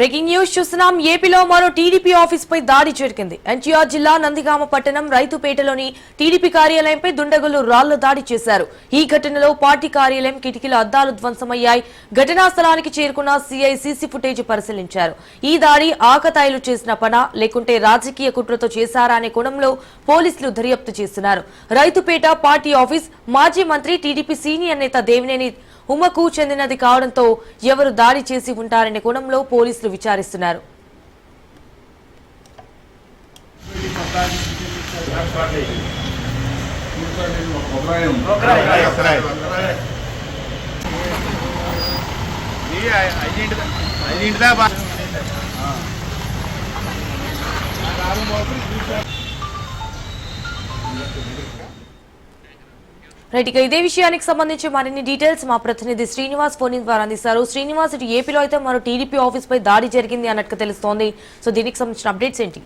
Breaking news చూస్తున్నాం. ఏపీలో మరో టీడీపీ ఆఫీస్ పై దాడి జరిగింది ఎన్టీఆర్ జిల్లా నందిగామ పట్టణం రైతుపేటలోని టీడీపీ కార్యాలయంపై దుండగులు రాళ్ళ దాడి చేశారు. ఈ ఘటనలో పార్టీ కార్యాలయం కిటికీల అద్దాలు ధ్వంసమయ్యాయి. ఘటనా స్థలానికి చేరుకున్న సీఐ సీసీ ఫుటేజ్ పరిశీలించారు. ఈ దాడి ఆకతాయిలు చేసిన పనా? లేకుంటే రాజకీయ కుట్రతో చేశారా అనే కోణంలో పోలీసులు దర్యాప్తు చేస్తున్నారు. రైతుపేట పార్టీ ఆఫీస్ మాజీ మంత్రి టీడీపీ సీనియర్ నేత దేవినేని ఉమకు చెందినది కావడంతో ఎవరు దాడి చేసి ఉంటారనే కోణంలో పోలీసులు విచారిస్తున్నారు. ఐదింటిదా రైట్ ఇక ఇదే విషయానికి సంబంధించి మరిన్ని డీటెయిల్స్ మా ప్రతినిధి శ్రీనివాస్ ఫోన్ ద్వారా అందిస్తారు. శ్రీనివాస్ ఇటు ఏపీలో అయితే మరో టీడీపీ ఆఫీస్ పై దాడి జరిగింది అన్నట్టు తెలుస్తోంది. సో దీనికి సంబంధించిన అప్డేట్స్ ఏంటి?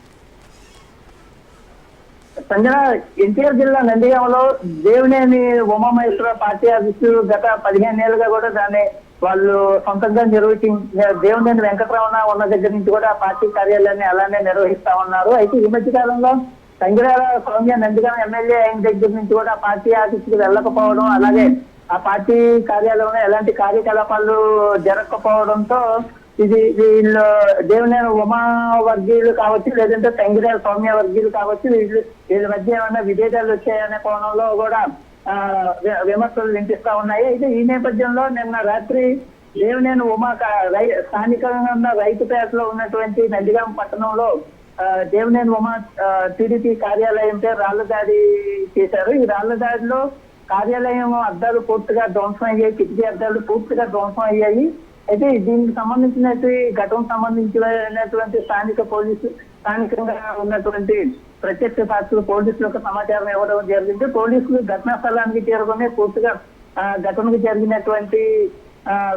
సంజన ఎన్టీఆర్ జిల్లా నందిగామలో దేవినేని ఉమామహేశ్వర పార్టీ ఆఫీసు గత పదిహేను ఏళ్ళుగా కూడా దాన్ని వాళ్ళు సొంతంగా నిర్వహించి దేవినేని వెంకటరమణ ఉన్న దగ్గర నుంచి కూడా పార్టీ కార్యాలయాన్ని అలానే నిర్వహిస్తా ఉన్నారు. అయితే ఈ మధ్య కాలంలో సంగిరాల సౌమ్య నందిగామ ఎమ్మెల్యే అయిన దగ్గర నుంచి కూడా పార్టీ ఆఫీస్కి వెళ్ళకపోవడం అలాగే ఆ పార్టీ కార్యాలయంలో ఎలాంటి కార్యకలాపాలు జరగకపోవడంతో ఇది వీళ్ళు దేవినేని ఉమా వర్గీయులు కావచ్చు లేదంటే తంగిరాల సౌమ్య వర్గీయులు కావచ్చు వీళ్ళు వీళ్ళ మధ్య ఏమైనా విభేదాలు వచ్చాయనే కోణంలో కూడా విమర్శలు వినిపిస్తా ఉన్నాయి. అయితే ఈ నేపథ్యంలో నిన్న రాత్రి దేవినేని ఉమా రై- స్థానికంగా ఉన్న రైతుపేటలో ఉన్నటువంటి నందిగాం పట్టణంలో దేవినేని ఉమా ఆ, టీడీపీ కార్యాలయంపై రాళ్ళ దాడి చేశారు. ఈ రాళ్ళ దాడిలో కార్యాలయం అద్దాలు పూర్తిగా ధ్వంసం అయ్యాయి కిటికీ అద్దాలు పూర్తిగా ధ్వంసం అయ్యాయి. అయితే దీనికి సంబంధించినటువంటి ఘటన సంబంధించినటువంటి స్థానిక పోలీసు స్థానికంగా ఉన్నటువంటి ప్రత్యక్ష సాక్షులు పోలీసులకు సమాచారం ఇవ్వడం జరిగింది. పోలీసులు ఘటనా స్థలానికి చేరుకునే పూర్తిగా ఆ, ఘటనకు జరిగినటువంటి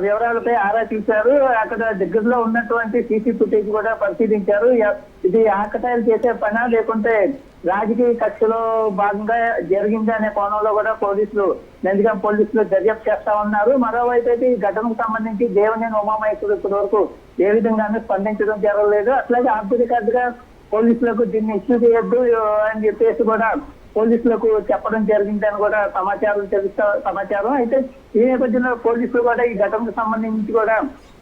వివరాలపై ఆరా తీశారు. అక్కడ దగ్గరలో ఉన్నటువంటి సీసీ ఫుటేజ్ కూడా పరిశీలించారు. ఇది ఆకటాయిలు చేసే పనా? లేకుంటే రాజకీయ కక్షలో భాగంగా జరిగింది అనే కోణంలో కూడా పోలీసులు నందిగం పోలీసులు దర్యాప్తు చేస్తా ఉన్నారు. మరోవైపు అయితే ఈ ఘటనకు సంబంధించి దేవనేని ఉమామహేశ్వరు ఇప్పటి వరకు ఏ విధంగానూ స్పందించడం జరగలేదు. అట్లాగే ఆర్థిక పోలీసులకు దీన్ని ఇష్యూ చేయొద్దు అని చెప్పేసి కూడా పోలీసులకు చెప్పడం జరిగిందని కూడా సమాచారం తెలుస్తా సమాచారం. అయితే ఈ నేపథ్యంలో పోలీసులు కూడా ఈ ఘటనకు సంబంధించి కూడా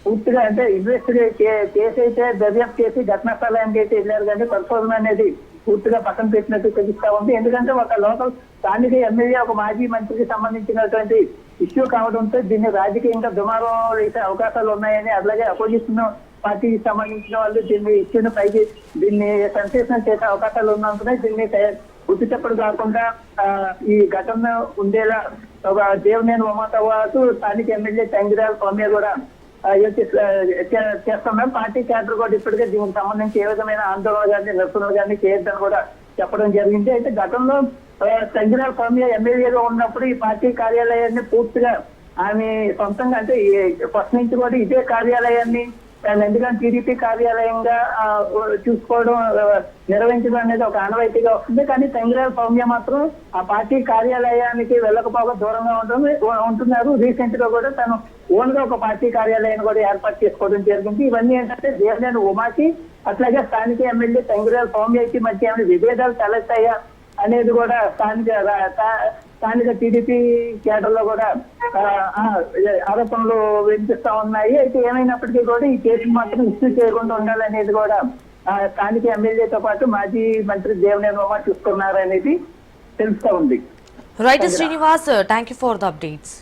పూర్తిగా అంటే ఇన్వెస్టిగేట్ కేసు అయితే దర్యాప్తు చేసి ఘటనా స్థలానికి అయితే వెళ్ళారు. కానీ పరిశోధన అనేది పూర్తిగా పక్కన పెట్టినట్టు తెలుస్తా ఉంది. ఎందుకంటే ఒక లోకల్ స్థానిక ఎమ్మెల్యే ఒక మాజీ మంత్రికి సంబంధించినటువంటి ఇష్యూ కావడంతో దీన్ని రాజకీయంగా దుమారం వేసే అవకాశాలు ఉన్నాయని అలాగే అపోజిషన్ పార్టీకి సంబంధించిన వాళ్ళు దీన్ని ఇష్యూని పైకి దీన్ని సంశేషణ చేసే అవకాశాలు ఉన్నందునే దీన్ని గుర్తించప్పుడు కాకుండా ఆ, ఈ ఘటన ఉండేలా ఒక దేవినేని ఉమాతో పాటు స్థానిక ఎమ్మెల్యే చంద్రాల స్వామి కూడా చేస్తున్నాం పార్టీ క్యాడర్ కూడా ఇప్పటికే దీనికి సంబంధించి ఏ విధమైన ఆందోళన కానీ నిరసనలు కానీ చేయొద్దని కూడా చెప్పడం జరిగింది. అయితే గతంలో చంద్రాల స్వామి ఎమ్మెల్యేగా ఉన్నప్పుడు ఈ పార్టీ కార్యాలయాన్ని పూర్తిగా ఆమె సొంతంగా అంటే ఫస్ట్ నుంచి కూడా ఇదే కార్యాలయాన్ని ఎందుకంటే టీడీపీ కార్యాలయంగా చూసుకోవడం నిర్వహించడం అనేది ఒక ఆనవాయితీగా వస్తుంది. కానీ తంగిరాల సౌమ్య మాత్రం ఆ పార్టీ కార్యాలయానికి వెళ్ళకపోక దూరంగా ఉంటుంది ఉంటున్నారు. రీసెంట్గా కూడా తను ఓన్గా ఒక పార్టీ కార్యాలయాన్ని కూడా ఏర్పాటు చేసుకోవడం జరిగింది. ఇవన్నీ ఏంటంటే దేవనేని ఉమాకి అట్లాగే స్థానిక ఎమ్మెల్యే తంగిరాల సౌమ్యకి మధ్య ఏమైనా విభేదాలు తలెత్తాయా అనేది కూడా స్థానిక స్థానిక టీడీపీ కేడర్లో కూడా ఆరోపణలు వినిపిస్తా ఉన్నాయి. అయితే ఏమైనప్పటికీ కూడా ఈ కేసు మాత్రం ఇష్యూ చేయకుండా ఉండాలనేది కూడా స్థానిక ఎమ్మెల్యేతో పాటు మాజీ మంత్రి దేవనేని ఉమా చూసుకున్నారనేది తెలుస్తా ఉంది. Right Srinivas thank you for the updates.